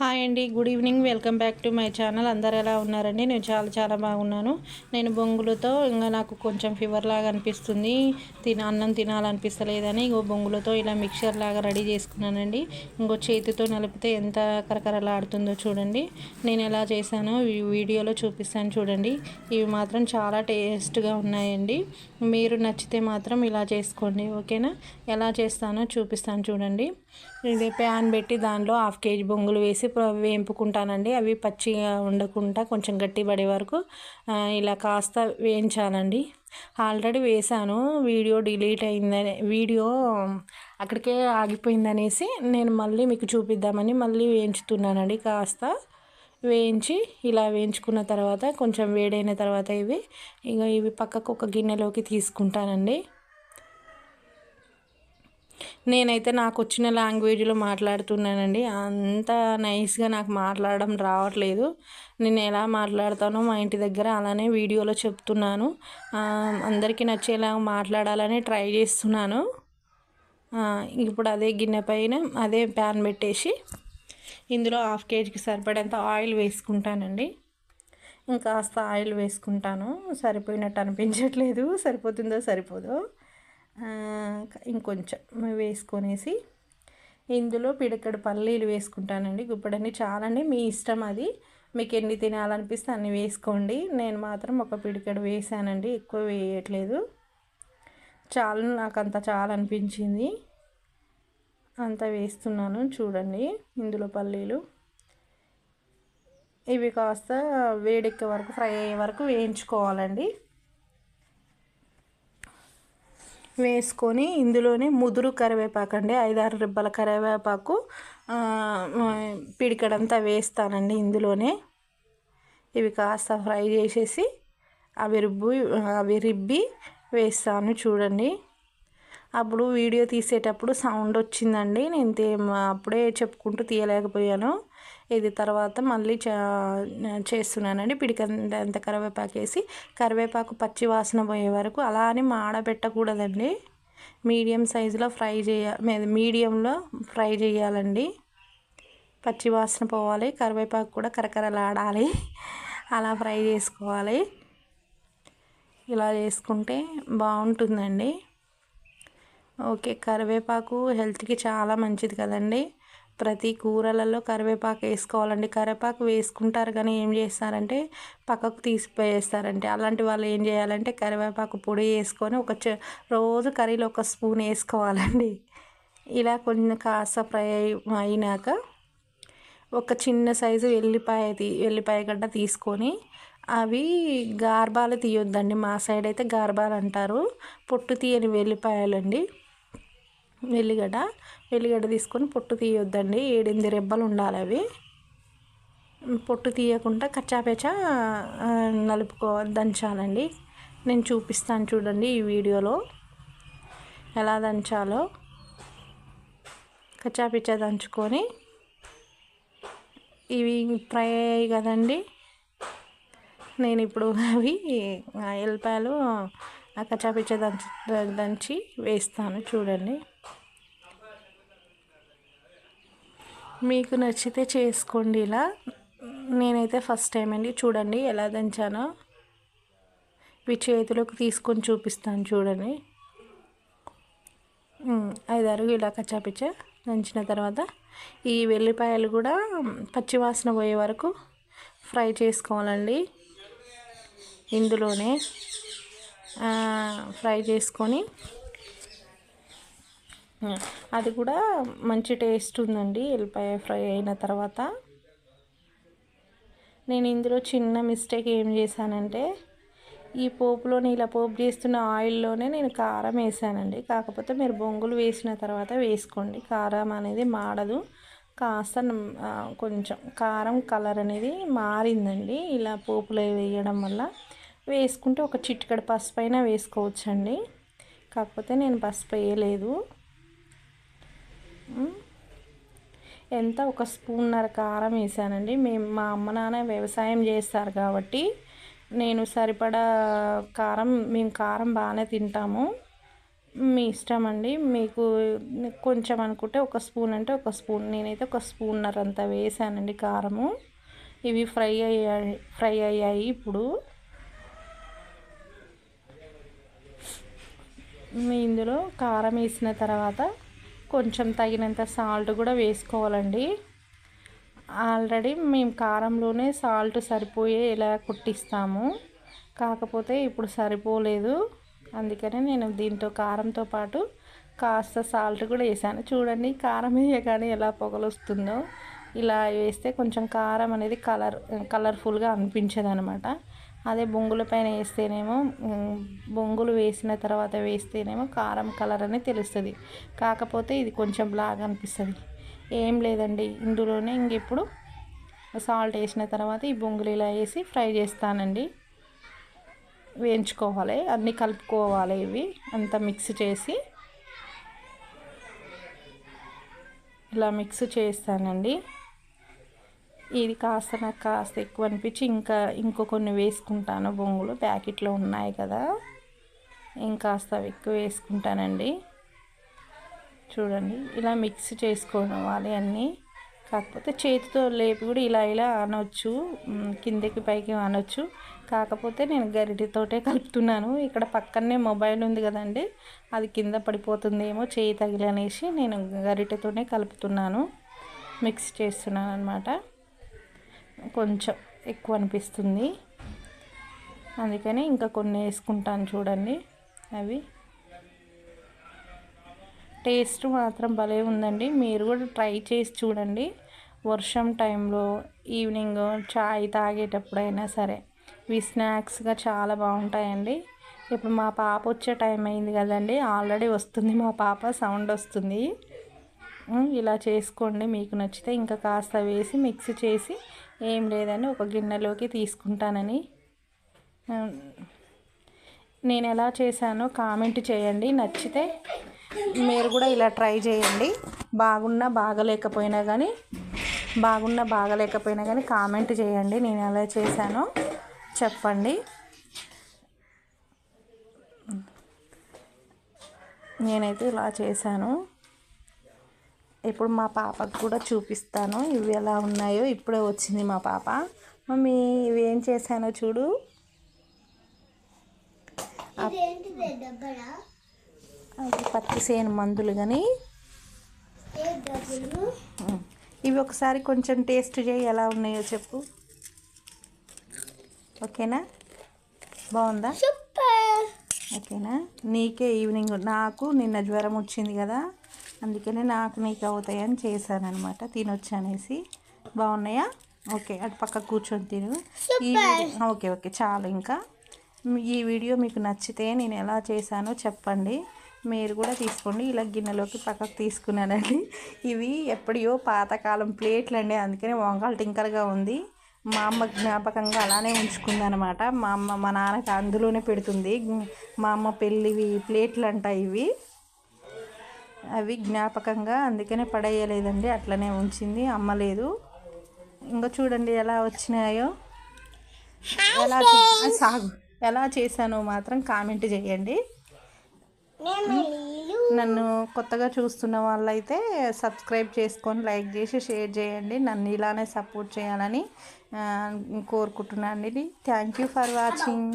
Hi అండి good evening. Welcome back to my channel. అందరు ఎలా ఉన్నారండి? నేను చాలా చాలా బాగున్నాను. నేను బొంగులతో ఇంకా నాకు కొంచెం ఫీవర్ లాగా అనిపిస్తుంది. తిన అన్నం తినాలనిపిస్తలేదని ఇంకో బొంగులతో ఇలా మిక్చర్ లాగా రెడీ చేసుకున్నానండి. ఇంకో చేతితో నలిపితే ఎంత కరకరలాడుతుందో చూడండి. నేను ఎలా చేశానో ఈ వీడియోలో చూపిస్తాను చూడండి. ఇవి మాత్రం చాలా టేస్ట్గా ఉన్నాయండి. మీరు నచ్చితే మాత్రం ఇలా చేసుకోండి ఓకేనా? ఎలా చేస్తానో చూపిస్తాను చూడండి. ఇది ప్యాన్ పెట్టి దానిలో హాఫ్ కేజీ బొంగులు వేసి వేంపుకుంటానండి. అవి పచ్చిగా ఉండకుండా కొంచెం గట్టి పడే వరకు ఇలా కాస్త వేయించాలండి ఆల్రెడీ వేసాను. వీడియో డిలీట్ అయిందని వీడియో అక్కడికే ఆగిపోయిందనేసి నేను మళ్ళీ మీకు చూపిద్దామని మళ్ళీ వేయించుతున్నానండి. కాస్త వేయించి ఇలా వేయించుకున్న తర్వాత కొంచెం వేడైన తర్వాత ఇవి ఇక ఇవి పక్కకు ఒక గిన్నెలోకి తీసుకుంటానండి. నేనైతే నాకు వచ్చిన లాంగ్వేజ్లో మాట్లాడుతున్నానండి. అంత నైస్గా నాకు మాట్లాడడం రావట్లేదు. నేను ఎలా మాట్లాడతానో మా ఇంటి దగ్గర అలానే వీడియోలో చెప్తున్నాను. అందరికీ నచ్చేలా మాట్లాడాలని ట్రై చేస్తున్నాను. ఇప్పుడు అదే గిన్నె పైన అదే ప్యాన్ పెట్టేసి ఇందులో హాఫ్ కేజీకి సరిపడేంత ఆయిల్ వేసుకుంటానండి. ఇంకాస్త ఆయిల్ వేసుకుంటాను. సరిపోయినట్టు అనిపించట్లేదు. సరిపోతుందో సరిపోదో. ఇంకొంచెం వేసుకొనేసి ఇందులో పిడకడు పల్లీలు వేసుకుంటానండి. గుప్పడని చాలండి. మీ ఇష్టం అది. మీకు ఎన్ని తినాలనిపిస్తే అన్ని వేసుకోండి. నేను మాత్రం ఒక పిడికడు వేసానండి. ఎక్కువ వేయట్లేదు. చాలు నాకు అంత చాలా అనిపించింది అంత వేస్తున్నాను. చూడండి ఇందులో పల్లీలు. ఇవి కాస్త వేడెక్కే వరకు ఫ్రై అయ్యే వరకు వేయించుకోవాలండి. వేసుకొని ఇందులోనే ముదురు కరివేపాకు అండి ఐదారు రిబ్బల కరివేపాకు పిడికడంతా వేస్తానండి ఇందులోనే. ఇవి కాస్త ఫ్రై చేసేసి అవి రుబ్బు అవి రిబ్బి వేస్తాను చూడండి. అప్పుడు వీడియో తీసేటప్పుడు సౌండ్ వచ్చిందండి నేను అప్పుడే చెప్పుకుంటూ తీయలేకపోయాను. ఇది తర్వాత మళ్ళీ చేస్తున్నానండి. పిడికంత కరివేపాకు వేసి కరివేపాకు పచ్చి వాసన పోయే వరకు అలా అని మాడబెట్టకూడదండి. మీడియం సైజులో ఫ్రై చేయ మీడియంలో ఫ్రై చేయాలండి. పచ్చి వాసన పోవాలి కరివేపాకు కూడా కరకరలాడాలి. అలా ఫ్రై చేసుకోవాలి. ఇలా చేసుకుంటే బాగుంటుందండి. ఓకే కరివేపాకు హెల్త్కి చాలా మంచిది కదండి. ప్రతి కూరలలో కరివేపాకు వేసుకోవాలండి. కరివేపాకు వేసుకుంటారు కానీ ఏం చేస్తారంటే పక్కకు తీసిపోయేస్తారంటే అలాంటి వాళ్ళు ఏం చేయాలంటే కరివేపాకు పొడి వేసుకొని ఒక రోజు కర్రీలో ఒక స్పూన్ వేసుకోవాలండి. ఇలా కొంచెం కాస్త ఫ్రై అయినాక ఒక చిన్న సైజు వెల్లిపాయ తీ వెల్లిపాయ గడ్డ తీసుకొని అవి గార్బాలు తీయొద్దండి. మా సైడ్ అయితే గార్బాలు అంటారు. పొట్టు తీయని వెల్లిపాయలండి. వెల్లిగడ్డ. వెల్లిగడ్డ తీసుకొని పొట్టు తీయొద్దండి. ఏడెనిమిది రెబ్బలు ఉండాలి అవి. పొట్టు తీయకుండా కచ్చాపెచ్చా నలుపుకో దంచాలండి. నేను చూపిస్తాను చూడండి ఈ వీడియోలో. ఎలా దంచాలో. కచ్చాపిచ్చా దంచుకొని ఇవి ఫ్రై అయ్యాయి కదండి. నేను ఇప్పుడు అవి ఎల్లిపాయలు కచ్చాపిచ్చా దంచి దంచి వేస్తాను చూడండి. మీకు నచ్చితే చేసుకోండి ఇలా. నేనైతే ఫస్ట్ టైం అండి. చూడండి ఎలా దంచానో. ఇవి చేతిలోకి తీసుకొని చూపిస్తాను చూడండి. ఐదారు ఇలా కచ్చాపిచ్చా దంచిన తర్వాత ఈ వెల్లిపాయలు కూడా పచ్చివాసన పోయే వరకు ఫ్రై చేసుకోవాలండి. ఇందులోనే ఫ్రై చేసుకొని అది కూడా మంచి టేస్ట్ ఉందండి. ఎల్లిపాయ ఫ్రై అయిన తర్వాత. నేను ఇందులో చిన్న మిస్టేక్ ఏం చేశానంటే ఈ పోపులోని ఇలా పోపు చేస్తున్న ఆయిల్లోనే నేను కారం వేసానండి. కాకపోతే మీరు బొంగులు వేసిన తర్వాత వేసుకోండి. కారం అనేది మాడదు. కాస్త కొంచెం కారం కలర్ అనేది మారిందండి. ఇలా పోపులో వేయడం వల్ల వేసుకుంటే ఒక చిటికడ పసుపు అయినా వేసుకోవచ్చండి. కాకపోతే నేను పసుపు వేయలేదు. ఎంత ఒక స్పూన్నర కారం వేసానండి. మేము మా అమ్మ నాన్న వ్యవసాయం చేస్తారు కాబట్టి నేను సరిపడా కారం మేము కారం బాగానే తింటాము. మీ ఇష్టం అండి? మీకు కొంచెం అనుకుంటే ఒక స్పూన్ అంటే ఒక స్పూన్. నేనైతే ఒక స్పూన్నర అంత వేసానండి కారము. ఇవి ఫ్రై అయ్యాయి ఫ్రై అయ్యాయి ఇప్పుడు. ఇందులో కారం వేసిన తర్వాత కొంచెం తగినంత సాల్ట్ కూడా వేసుకోవాలండి. ఆల్రెడీ మేము కారంలోనే సాల్ట్ సరిపోయే ఇలా కుట్టిస్తాము. కాకపోతే ఇప్పుడు సరిపోలేదు. అందుకనే నేను దీంతో కారంతో పాటు కాస్త సాల్ట్ కూడా వేసాను. చూడండి కారం వేయగానే ఎలా పొగలొస్తుందో. ఇలా వేస్తే కొంచెం కారం అనేది కలర్ కలర్ఫుల్గా అనిపించదు అనమాట అదే బొంగుల పైన వేస్తేనేమో బొంగులు వేసిన తర్వాత వేస్తేనేమో కారం కలర్ అనేది తెలుస్తుంది. కాకపోతే ఇది కొంచెం బ్లాక్ అనిపిస్తుంది. ఏం లేదండి ఇందులోనే ఇంకెప్పుడు సాల్ట్ వేసిన తర్వాత ఈ బొంగులు ఇలా వేసి ఫ్రై చేస్తానండి. వేయించుకోవాలి అన్నీ కలుపుకోవాలి ఇవి అంతా మిక్స్ చేసి. ఇలా మిక్స్ చేస్తానండి. ఇది కాస్త నాకు కాస్త ఎక్కువ అనిపించి ఇంకా ఇంకో కొన్ని వేసుకుంటాను. బొంగులు ప్యాకెట్లో ఉన్నాయి కదా. ఇంకాస్త ఎక్కువ వేసుకుంటానండి. చూడండి ఇలా మిక్స్ చేసుకోవాలి అన్నీ. కాకపోతే చేతితో లేపి కూడా ఇలా ఇలా అనొచ్చు కిందకి పైకి అనొచ్చు కాకపోతే నేను గరిటితోటే కలుపుతున్నాను. ఇక్కడ పక్కనే మొబైల్ ఉంది కదండి అది కింద పడిపోతుందేమో చేయి తగిలనేసి నేను గరిటెతోనే కలుపుతున్నాను. మిక్స్ చేస్తున్నాను అనమాట కొంచెం ఎక్కువ అనిపిస్తుంది. అందుకని ఇంకా కొన్ని వేసుకుంటాను చూడండి. అవి. టేస్ట్ మాత్రం భలే ఉందండి. మీరు కూడా ట్రై చేసి చూడండి. వర్షం టైంలో ఈవినింగ్ చాయ్ తాగేటప్పుడైనా సరే. ఇవి స్నాక్స్గా చాలా బాగుంటాయండి. ఇప్పుడు మా పాప వచ్చే టైం అయింది కదండి. ఆల్రెడీ వస్తుంది మా పాప. సౌండ్ వస్తుంది. ఇలా చేసుకోండి. మీకు నచ్చితే ఇంకా కాస్త వేసి మిక్స్ చేసి ఏం లేదని ఒక గిన్నెలోకి తీసుకుంటానని. నేను ఎలా చేశానో కామెంట్ చేయండి. నచ్చితే మీరు కూడా ఇలా ట్రై చేయండి. బాగున్నా బాగలేకపోయినా కానీ బాగున్నా బాగలేకపోయినా కానీ కామెంట్ చేయండి. నేను ఎలా చేశానో చెప్పండి. నేనైతే ఇలా చేశాను. ఇప్పుడు మా పాపకు కూడా చూపిస్తాను. ఇవి ఎలా ఉన్నాయో ఇప్పుడే వచ్చింది మా పాప. మమ్మీ ఇవి ఏం చేశానో చూడు. అది పత్తి సేను మందులు కానీ ఇవి ఒకసారి కొంచెం టేస్ట్ చేయి ఎలా ఉన్నాయో చెప్పు. ఓకేనా? బాగుందా? ఓకేనా? నీకే ఈవినింగ్. నాకు నిన్న జ్వరం వచ్చింది కదా. అందుకనే నాకు నీకు అవుతాయని చేశానమాట తినొచ్చు అనేసి. బాగున్నాయా? ఓకే అటు పక్క కూర్చొని తిను. ఈ ఓకే ఓకే చాలు ఇంకా. ఈ వీడియో మీకు నచ్చితే నేను ఎలా చేశానో చెప్పండి. మీరు కూడా తీసుకోండి. ఇలా గిన్నెలోకి పక్కకు తీసుకున్నానండి. ఇవి ఎప్పుడో పాతకాలం ప్లేట్లు అండి అందుకని వంకాలు టింకర్గా ఉంది. మా అమ్మ జ్ఞాపకంగా అలానే ఉంచుకుందనమాట మా అమ్మ మా నాన్నకి అందులోనే పెడుతుంది. మా అమ్మ పెళ్ళివి ప్లేట్లు అంట ఇవి. అవి జ్ఞాపకంగా అందుకనే పడేయలేదండి అట్లనే ఉంచింది అమ్మలేదు ఇంకా చూడండి ఎలా వచ్చినాయో. ఎలా సాగు. ఎలా చేశానో మాత్రం కామెంట్ చేయండి. నన్ను కొత్తగా చూస్తున్న వాళ్ళైతే సబ్స్క్రైబ్ చేసుకొని లైక్ చేసి షేర్ చేయండి నన్ను ఇలానే సపోర్ట్ చేయాలని కోరుకుంటున్నాను అండి. Thank you for watching.